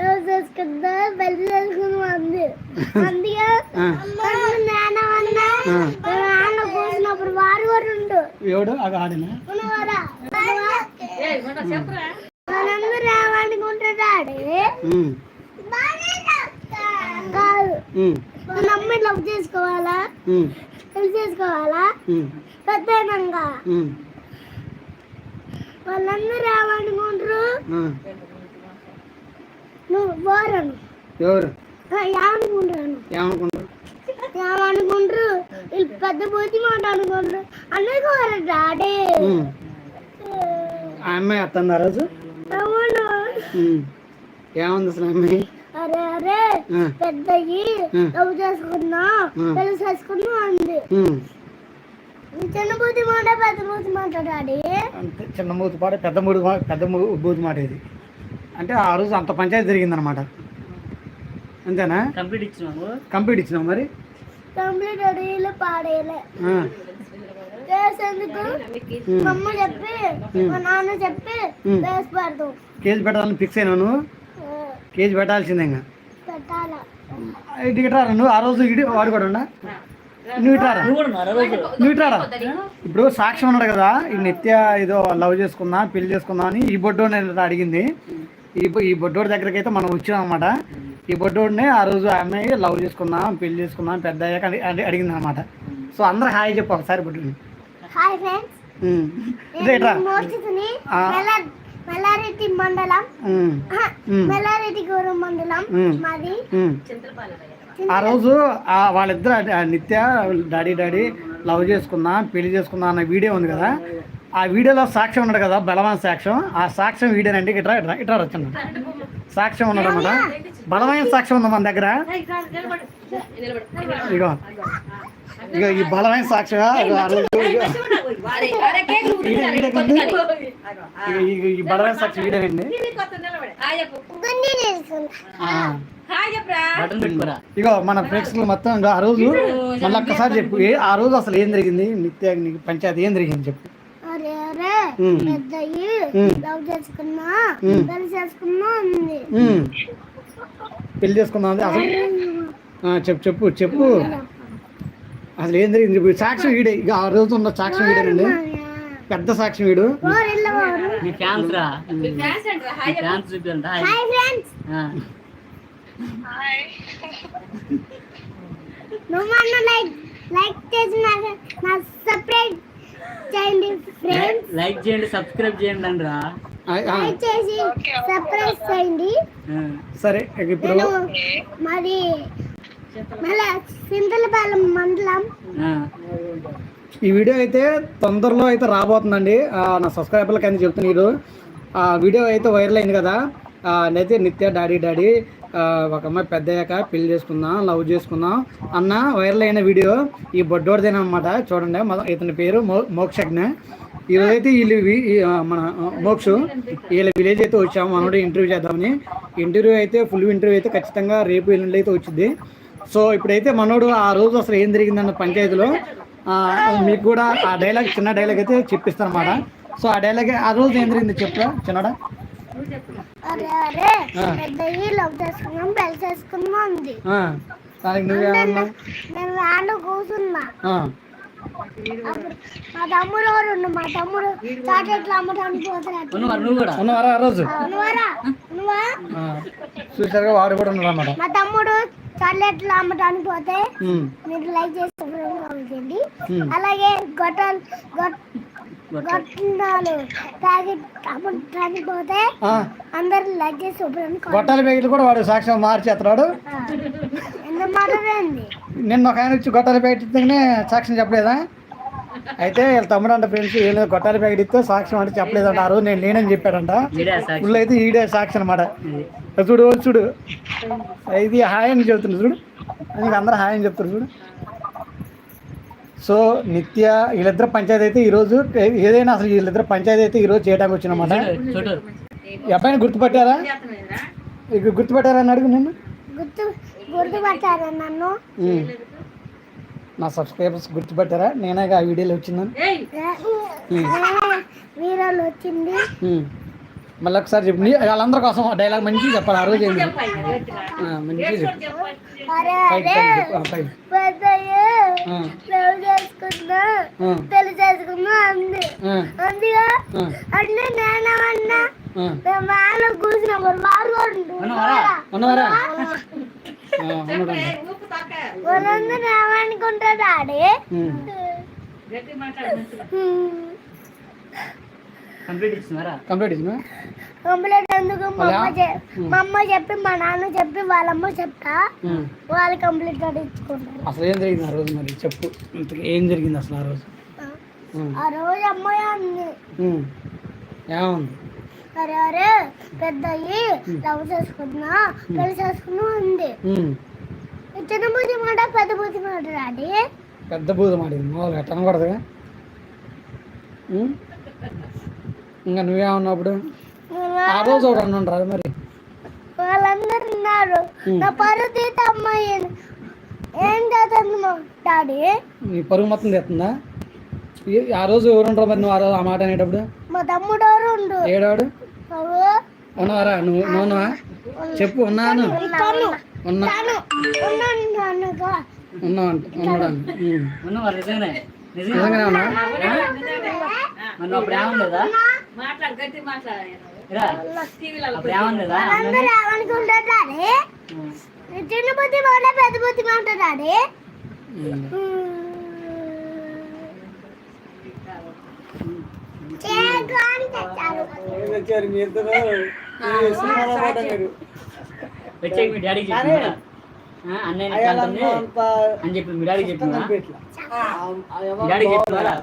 Love చేసుకుందా పెళ్ళి చేసుకుందాం అంది అందుకే నాన్న అన్న ఆ. నాన్న కూర్చున్నప్పుడు వారు కూడా ఉండు. ఎవడు? అది ఆడినా? ఉన్నవారా మనందరూ రావాలనుకుంటున్నాడు ఉమ్, కాదు. ఉమ్, మన అమ్మాయి లవ్ చేసుకోవాలా? పెళ్ళి చేసుకోవాలా? ఉమ్, వాళ్ళందరూ రావాలనుకుంటారు ఎవరు? ఏమనుకుంటారు? ఏమనుకుంటారు? వీళ్ళు పెద్ద బూతి మాట అనుకుంటారు. డాడీ. ఆ అమ్మాయి రోజు. ఏముంది అసలు ఆ అమ్మాయి? అరే అరే. లవ్ చేసుకున్నా. పెళ్ళి చేసుకున్నా అంది. చిన్న బూతి మాట పెద్ద బూతి మాట డాడీ. అంతే చిన్న పెద్ద మూడు పెద్ద బూతు మాట ఇది. అంటే ఆ రోజు అంత పంచాయతీ జరిగిందనమాట అంతేనా? కంప్లీట్ ఇచ్చినాము కంప్లీట్ ఇచ్చినావు మరి? కంప్లీట్ అడిగిలే పాడేయలే. ఆ, చేసేందుకు ఉమ్. మా అమ్మ చెప్పి మా నాన్న చెప్పి. వేసి పెడతాం. కేజీ పెట్టాలని ఫిక్స్ అయినావు నువ్వు? కేజీ పెట్టాల్సిందే ఇంకా. పెట్టాల. ఇటు ఇట్రా నువ్వు? ఆ రోజు ఇటు వాడు కూడా నువ్వు ఇట్రారా నువ్వు ఇట్రారా ఇప్పుడు సాక్ష్యం ఉన్నాడు కదా ఈ నిత్య ఏదో లవ్ చేసుకుందా పెళ్ళి చేసుకుందా అని ఈ బొడ్డోని అడిగింది. ఈ ఈ బొడ్డోడి దగ్గరికి అయితే మనం వచ్చాం అనమాట ఈ బొడ్డోడిని ఆ రోజు అమ్మాయి లవ్ చేసుకుందాం పెళ్ళి చేసుకుందాం పెద్ద అయ్యాక అడి- అడి- అడిగింది అనమాట సో అందరూ హాయ్ చెప్పు ఒకసారి హాయ్ ఫ్రెండ్స్ మోర్చిని ఆ. మెల్లారెడ్డి మండలం ఉమ్. ఆహా, ఉమ్. మెల్లారెడ్డి గౌరవ మండలం ఉమ్. మాది ఉమ్. ఆ రోజు వాళ్ళిద్దరు నిత్య డాడీ డాడీ లవ్ చేసుకుందా పెళ్ళి చేసుకుందా అన్న వీడియో ఉంది కదా ఆ వీడియోలో సాక్ష్యం ఉన్నాడు కదా బలమైన సాక్ష్యం. ఆ సాక్ష్యం వీడియోనండి ఇట్లా ఇట్లా ఇట్లా వచ్చింది సాక్ష్యం ఉన్నాడు అనమాట బలమైన సాక్ష్యం ఉంది మన దగ్గర. ఇగో. ఇగో ఈ బలమైన సాక్ష్యం. ఈ బలమైన సాక్ష్యం ఇగో మన ప్రేక్షకులు మొత్తం ఆ రోజు మళ్ళీ ఒక్కసారి చెప్పు. ఏ- ఆ రోజు అసలు ఏం జరిగింది? నిత్య నీకు పంచాయతీ ఏం జరిగింది చెప్పు. పెద్దయ్యి. లవ్ చేసుకున్నా. పెళ్ళి చేసుకున్నా ఉంది. పెళ్ళి అసలు? ఆ, చెప్పు చెప్పు చెప్పు. అసలు ఏం జరిగింది సాక్ష్యం వీడే ఇక ఆ రోజు ఉన్న సాక్ష్యం వీడేనండి పెద్ద సాక్ష్యం వీడు. నువ్వు అన్న లైక్ లైక్ చేసి నాకు నా సపరేట్ చేయండి. లైక్ చేయండి సబ్స్క్రైబ్ చేయండి అండి రా. ఆ, ఆ, లైక్ చేసి సర్ప్రైజ్ చేయండి. ఆ. సరే ఇప్పుడు మరి మళ్ళా సింతలపాలెం మండలం. ఆ. ఈ వీడియో అయితే తొందరలో అయితే రాబోతుందండి. ఆ, నా సబ్స్క్రైబర్లకి అని చెప్తున్నారు. ఆ వీడియో అయితే వైరల్ అయింది కదా. ఆ, అయితే నిత్య డాడీ డాడీ ఆ, ఒక అమ్మాయి పెద్ద అయ్యాక పెళ్ళి చేసుకుందాం లవ్ చేసుకుందాం అన్న వైరల్ అయిన వీడియో ఈ బొడ్డోడిదేనమాట చూడండి మొద- ఇతని పేరు మో మోక్షజ్ఞ. ఈరోజు అయితే వీళ్ళు మన మోక్షు వీళ్ళ విలేజ్ అయితే వచ్చాము మనోడు ఇంటర్వ్యూ చేద్దామని. ఇంటర్వ్యూ అయితే ఫుల్ ఇంటర్వ్యూ అయితే ఖచ్చితంగా రేపు ఎల్లుండి అయితే వచ్చింది సో ఇప్పుడైతే మనోడు ఆ రోజు అసలు ఏం జరిగిందన్న పంచాయతీలో ఆ, మీకు కూడా ఆ డైలాగ్ చిన్న డైలాగ్ అయితే చెప్పిస్తాను అన్నమాట సో ఆ డైలాగ్ ఆ రోజు ఏం జరిగింది చెప్పురా చిన్నడా? దానికి నువ్వేమన్నా నేను వ్యాన్లో కూర్చున్నా మా తమ్ముడు మా తమ్ముడు చాక్లెట్లు అమ్మటానికి పోతున్నాడు. ఆ రోజు? నువ్వా చూసారుగా వాడు కూడా మా తమ్ముడు చాక్లెట్లు అమ్మటానికి పోతే మీరు లైక్ చేసి కావాలండి ఉమ్. అలాగే గొట్టాలు గొట్టాలు ప్యాకెట్ అమ్మటానికి పోతే అందరు లైక్ చేసి శుభ్రం గొట్టాల ప్యాకెట్లు కూడా వాడు సాక్ష్యం మార్చేస్తున్నాడు. ఎంత మాట్లాడండి నిన్న ఒక ఆయన వచ్చి గొట్టాల ప్యాకెట్ ఇస్తేనే సాక్ష్యం చెప్పలేదా? అయితే వీళ్ళ తమ్ముడు అంట ఫ్రెండ్స్ లేదు గొట్టాల ప్యాకెట్ ఇస్తే సాక్ష్యం అంటే చెప్పలేదంట. ఆ రోజు నేను లేనని చెప్పాడంట. ఫుల్ అయితే ఈడే సాక్షి అనమాట చూడు చూడు. ఇది హాయ్ అని చెప్తుంది చూడు. నీకు అందరూ హాయ్ అని చెప్తారు చూడు. సో నిత్య వీళ్ళిద్దరు పంచాయతీ అయితే ఈరోజు ఏదైనా అసలు వీళ్ళిద్దరు పంచాయతీ అయితే ఈరోజు చేయడానికి వచ్చినమాట అబ్బాయిని గుర్తుపట్టారా? ఇక గుర్తుపట్టారా అని అడుగు నేను గుర్తు గుర్తుపట్టారా నన్ను. నా సబ్స్క్రైబర్స్ గుర్తుపట్టారా? నేనే ఆ వీడియోలో వచ్చిందని. వీరాలు వచ్చింది. మళ్ళీ ఒకసారి చెప్పు. నీ- వాళ్ళందరి కోసం డైలాగ్ మంచిగా చెప్పాలి. ఆ రోజు. ఆ, మంచిగా చెప్పు. లవ్ చేసుకున్నా అంది. అందుగా? అంటే నేనేమన్నా కంప్లీట్ ఇచ్చినారా కంప్లీట్ ఇచ్చిన కంప్లీట్ ఎందుకు? మా అమ్మ చెప్పి మా నాన్న చెప్పి వాళ్ళమ్మ చెప్తా. వాళ్ళు కంప్లీట్ ఇచ్చుకుంటారు అసలు ఏం జరిగింది ఆ రోజు మరి? చెప్పు. ఏం జరిగింది అసలు ఆ రోజు. ఆ రోజు అమ్మాయి. ఏముంది? అరే అరే పెద్ద లవ్ చేసుకున్నా పెళ్ళి చేసుకున్నా ఉంది. చిన్న బుద్ధి మాట పెద్ద బుద్ధి మాట డాడీ పెద్ద బూద మాడింది మామూలుగా ఎట్ట అనకూడదుగా. ఇంకా నువ్వేమన్నప్పుడు? ఆ రోజు ఒకటి అన్నుండ్రు అది మరి. వాళ్ళందరూ ఉన్నారు. నా పరువు తీత అమ్మాయి ఏం చేస్తుంది డాడీ? నీ పరుగు మొత్తం తెస్తుందా? ఆ రోజు ఎవరుంటారు మరి నువ్వు ఆ రోజు ఆ మాట అనేటప్పుడు? మా తమ్ముడు ఎవరు ఏడాడు? బాబు, ఉన్నవారా నువ్వు నువ్వు ఉన్నావా? చెప్పు ఉన్నాను. ఉన్నా. ఉన్నావు? అంట నిజంగానే ఉన్నా చిన్న బుద్ధి పెద్ద బుద్ధి డాడీ తెచ్చారు మీ డాడీకి చెప్పినా అన్నయ్య అని చెప్పి మీ డాడీకి చెప్పినా మీ డాడీకి చెప్పినారా.